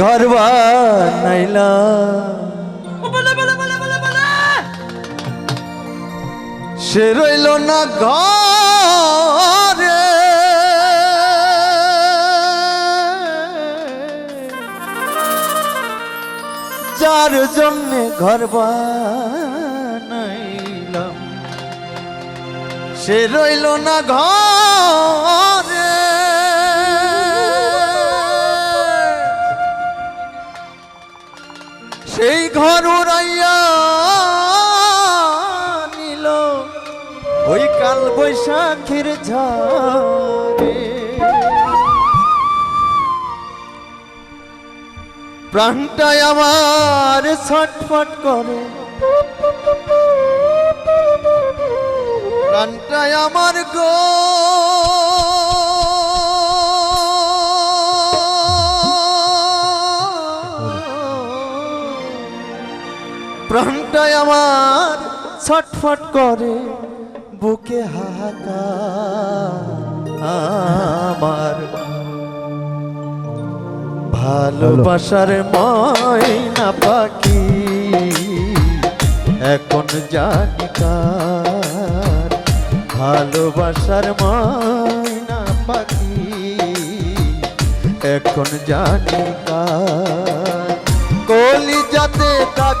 ঘর বানাইলা সে রইল না ঘরে। যার জন্যে ঘর বানাইলাম সে রইল না ঘরে। সেই ঘর উড়াইয়া নিল। ওই কাল বৈশাখীর ঝড়ে। প্রাণটাই আমার ছটফট করে। প্রাণটাই আমার গো প্রাণটাই আমার, ছটফট করে বুকে হাহাকার আমার। ভালোবাসার ময়না পাখি এখন জানি কার। ভালোবাসার ময়না পাখি এখন জানি কার। কলি যাতে দাগ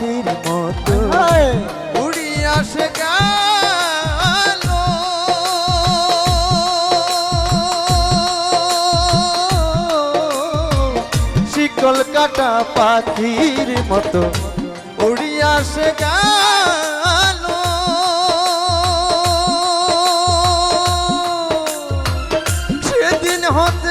পাখির মতো। উড়িয়া সে গেল। শিকল কাটা পাখির মতো। উড়িয়া সে গেল। সেদিন হতে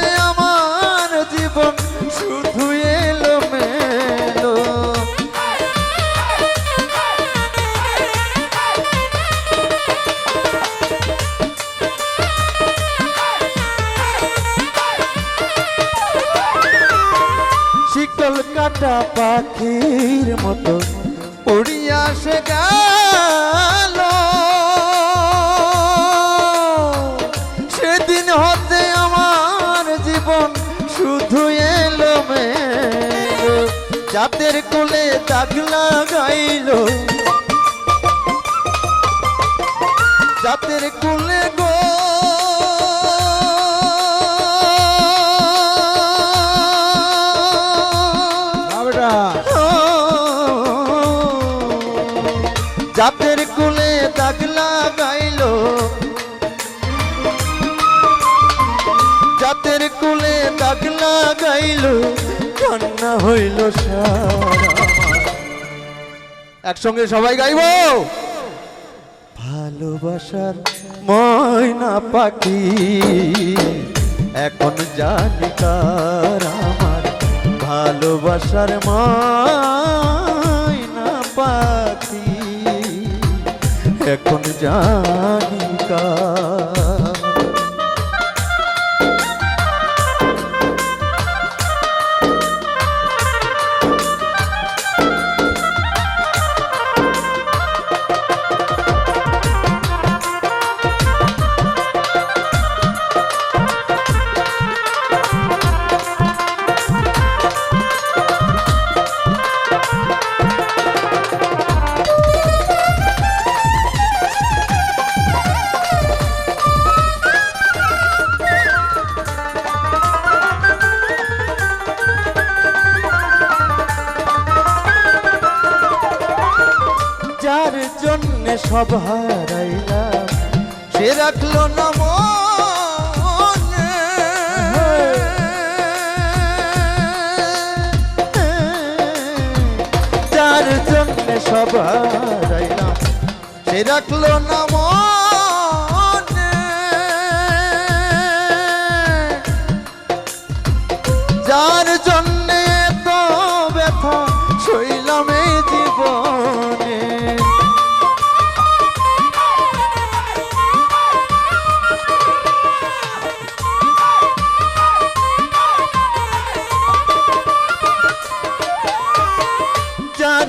কাটা পাখির মতো উড়িয়া সে গেল। সেদিন হতে আমার জীবন শুধু এলো জাতের কোলে দাগ লাগাইল। জাতের কোলে গো জাতের কুলে দাগ লাগাইল। জাতের কুলে দাগ লাগাইল, কান্না হইল একসঙ্গে সবাই গাইব। ভালোবাসার ময়না পাখি, এখন জানি কার আমার। ভালোবাসার ময়না পাখি। এখন জানি কার। সব হারাইলাম। সে রাখল না মনে। যার জন্য সব হারাইলাম। সে রাখল না মনে। যার জন্য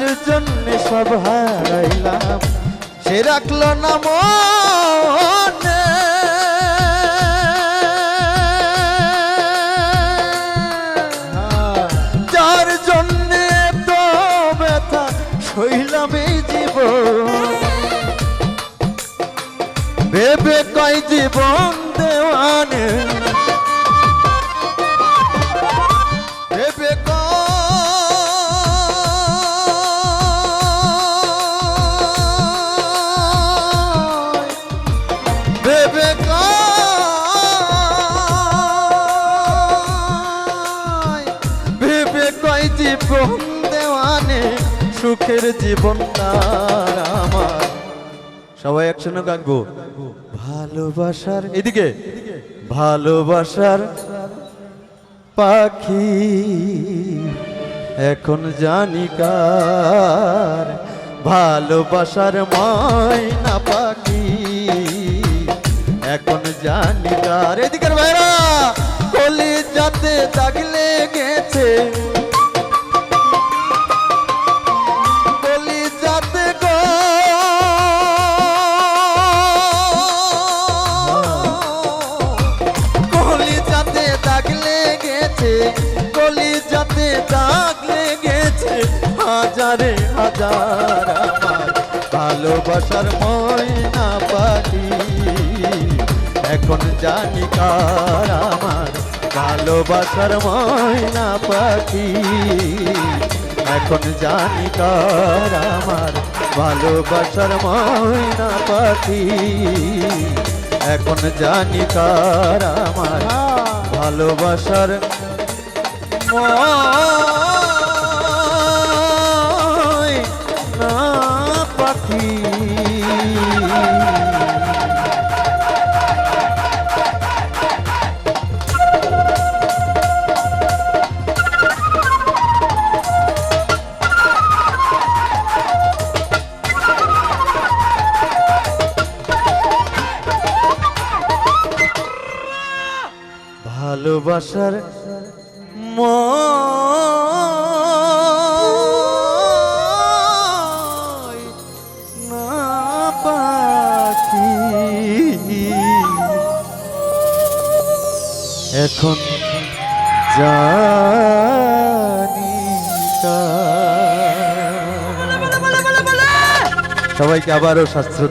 যার জন্য সব হারাইলাম। সে রাখল না যার জন্য তো ব্যথা এই জীবন। ভেবে কয় জীবন দেওয়ানে। সুখের জীবন আমার। সবাই একসঙ্গে গাইবো ভালোবাসার, এদিকে। ভালোবাসার পাখি, এখন জানি কার। ভালোবাসার ময়না পাখি, এখন জানি কার। এদিকের ভাইরা কলি যাতে দাগ লেগেছে। লেগেছে কলি যাতে দাগ লেগেছে হাজারে হাজার আমার ভালোবাসার ময়না পাখি। এখন জানি কার আমার ভালোবাসার ময়না পাখি। এখন জানি কার আমার ভালোবাসার ময়না পাখি। এখন জানি কার আমার ভালোবাসার ভালোবাসার ময়না পাখি এখন জানি কার। সবাইকে আবারও শাস্ত্র